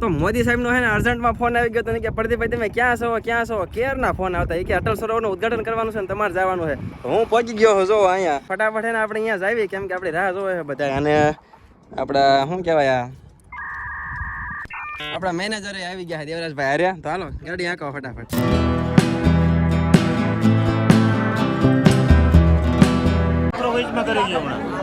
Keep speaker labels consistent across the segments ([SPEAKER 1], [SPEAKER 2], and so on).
[SPEAKER 1] તો મોદી સાહેબનો હે ને અર્જન્ટમાં ફોન આવી ગયો તને કે પ્રદીપભાઈ તમે ક્યાં છો? ક્યાં છો? કેરના ફોન આવતા? એ કે, અટલ સરોવરનું ઉદ્ઘાટન કરવાનું છે ને તમારે જવાનું છે. હું પહોંચી ગયો છું, જો, અહીંયા. ફટાફટ હે ને આપણે અહીંયા જાવી કેમ કે આપણે રાહ જોવે છે બધા અને આપણા, શું કહેવાય આપણા મેનેજરે આવી ગયા દેવરાજભાઈ અરે તો હાલો, ગાડી આંકો ફટાફટ.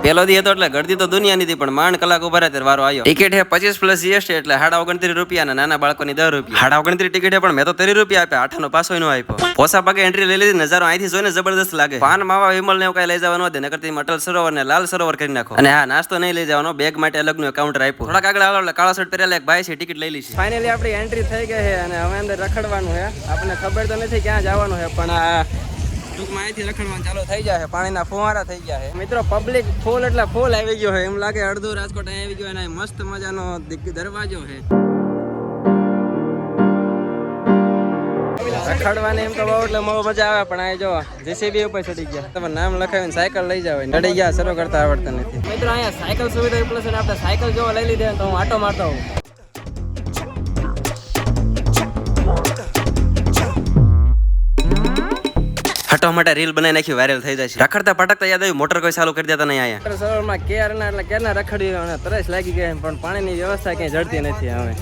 [SPEAKER 1] પેલો દી હતો એટલે ગળદી તો દુનિયાની હતી પણ માંડ કલાક ઊભા ત્યારે વારો આવ્યો. ટિકિટ હે પચીસ પ્લસ જીએસટી એટલે હાડા ઓગણત્રીસ રૂપિયા અને નાના બાળકોની દસ રૂપિયા. હાડા ઓગણત્રીસ ટિકિટ હે પણ મેં તો ત્રીસ રૂપિયા આપ્યા આઠાનો પાસો નો આપ્યો. પોસા પગે એન્ટ્રી લઈ લીધી નજારો અહીંથી જોઈને જબરદસ્ત લાગે. પાન માવા વિમલ ને એવું કઈ લઈ જવાનું હતું નકર તેમાં અટલ સરોવર ને લાલ સરોવર કરી નાખો. અને હા નાસ્તો નહીં લઈ જવાનો બેગ માટે અલગનું કાઉન્ટર આપ્યું થોડાક આગળ આવો એટલે કાળા શર્ટ પહેરેલા એક ભાઈ છે ટિકિટ લઈ લીધી. ફાઇનલી આપણી એન્ટ્રી થઈ ગઈ છે અને હવે અંદર રખડવાનું છે. આપણને ખબર તો નથી ક્યાં જવાનું છે પણ આ ટૂંકમાં અહીંથી રખડવાનું ચાલુ થઈ જાય પાણીના ફુવારા થઈ છે. મિત્રો પબ્લિક ફૂલ એટલે ફૂલ આવી ગયો છે. એમ લાગે અડધું રાજકોટ અહીં આવી ગયો અને મસ્ત મજાનો દરવાજો છે. રખડવાની એમ તો બહુ એટલે બહુ મજા આવે, પણ આ જો જેસીબી ઉપર ચડી ગયા. તમે નામ લખાવીને સાયકલ લઈ જાવ ચડી ગયા, શરૂ કરતા આવડતા નથી. મિત્રો, અહીંયા સાયકલ સુવિધા પ્લસ આપણે સાયકલ જો લઈ લીધી તો હું આટો મારતો હોઉં. હટો માટે રીલ બનાવી નાખી વાયરલ થઈ જાય છે. રખડતા પટકતા યાદ આવ્યું મોટર કોઈ ચાલુ કરી દેતા નહીં અહીંયા. સરોવરમાં કેર ના એટલે કેરના રખડી અને તરસ લાગી ગઈ પણ પાણીની વ્યવસ્થા ક્યાંય જડતી નથી હવે.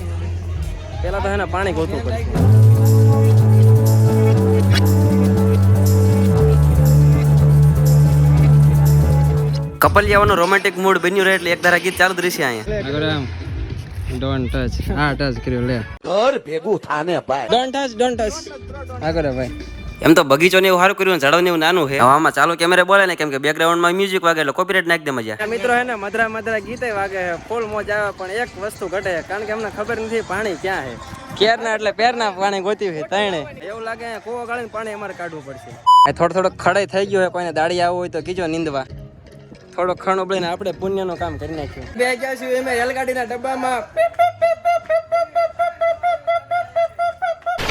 [SPEAKER 1] પેલા તો એને પાણી ગોતવું પડશે. કપલિયાઓનો રોમેન્ટિક મૂડ બન્યું રહે એટલે એક ધારા ગીત ચાલુ દૃશ્ય અહીંયા. ડોન્ટ ટચ આ ટચ કર્યો લે.
[SPEAKER 2] ઘર ભેગું થાને ભાઈ.
[SPEAKER 1] ડોન્ટ ટચ ડોન્ટ ટચ આગળ ભાઈ એમ તો બગીચો ને એવું સારું કર્યું ઝાડવ ને એવું નાનું છે. આમાં ચાલુ કેમેરા બોલે ને કેમ કે બેકગ્રાઉન્ડમાં મ્યુઝિક વાગે એટલે કોપીરાઈટ નાખી દે મજા. મિત્રો હે ને મધરા મધરા ગીતે વાગે છે ફૂલ મોજ આવે પણ એક વસ્તુ ઘટે કારણ કે એમને ખબર નથી પાણી ક્યાં છે. કેરના એટલે પેરના પાણી ગોતી છે તણે એવું લાગે કૂવો ગાળીને પાણી અમારે કાઢવું પડશે. થોડો થોડો ખડાઈ થઈ ગયો હોય કોઈને દાડી આવો હોય તો કીજો નિંદવા. થોડો ખણ ઉબળીને આપણે પુણ્યનું કામ કરી નાખ્યું. બે ગયા છું એમાં રેલગાડીના ડબ્બામાં.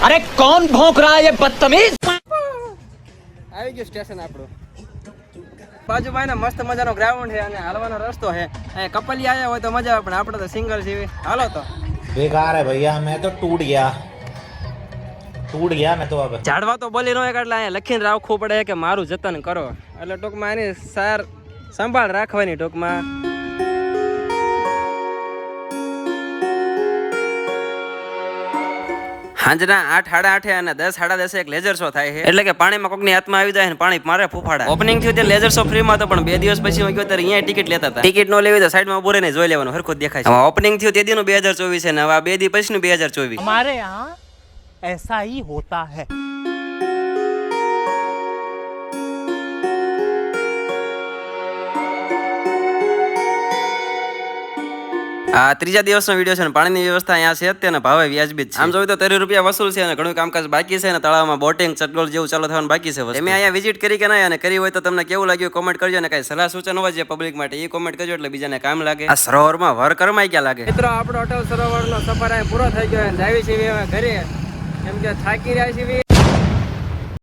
[SPEAKER 2] અરે કોણ ભોંક રહા હે બદતમીઝ?
[SPEAKER 1] આવી ગયું સ્ટેશન આપણું. બાજુમાં ને મસ્ત મજાનો ગ્રાઉન્ડ છે અને હાલવાનો રસ્તો છે. કપલી આવ્યા હોય તો મજા આવે પણ આપણે તો સિંગલ જીવી હાલો તો.
[SPEAKER 3] બેકાર હે ભૈયા મેં તો તૂટ ગયા તૂટ ગયા મેં તો હવે.
[SPEAKER 1] ઝાડવા તો બોલી નો એટલે અહીંયા લખીને રાખવું પડે કે મારું જતન કરો. એટલે ટૂંકમાં એની સાર સંભાળ રાખવાની ટૂંકમાં. સાંજના આઠ સાડા આઠે અને દસ સાડા દસે એક લેઝર શો થાય છે. એટલે કે પાણીમાં કોકની હાથમાં આવી જાય ને પાણી મારે ફૂફાડા. ઓપનિંગ થયું તે લેઝર શો ફ્રીમાં હતો પણ બે દિવસ પછી હું ગયો ત્યારે અહીંયા ટિકિટ લેતા હતા. ટિકિટ નો લેવી તો સાઈડમાં ઊભો જોઈ લેવાનું હરખું દેખાય છે. ઓપનિંગ થયું તે દીનું બે હજાર ચોવીસ છે ને હવે બે દી પછીનું બે હજાર ચોવીસ.
[SPEAKER 4] અમારે યહાં એસા હોતા હૈ.
[SPEAKER 1] આ ત્રીજા દિવસનો વીડિયો છે ને પાણીની વ્યવસ્થા અહીંયા છે અત્યારે તેને ભાવે વ્યાજબી છે. આમ જોયું તો તેરી રૂપિયા વસૂલ છે અને ઘણું કામકાજ બાકી છે અને તળાવમાં બોટિંગ ચટગોળ જેવું ચાલુ થવાનું બાકી છે તમે અહીંયા વિઝિટ કરી કે નહીં અને કરી હોય તો તમને કેવું લાગ્યું કોમેન્ટ કરજો અને કઈ સલાહ સૂચન હોય છે પબ્લિક માટે એ કોમેન્ટ કરજો એટલે બીજાને કામ લાગે. આ સરોવરમાં વર કરમાઈ ક્યાં લાગે. મિત્રો આપણો અટલ સરોવરનો સફર અહીં પૂરો થઈ ગયો અને જાવી હવે ઘરે. કેમ કે થાકી રહ્યા છીએ.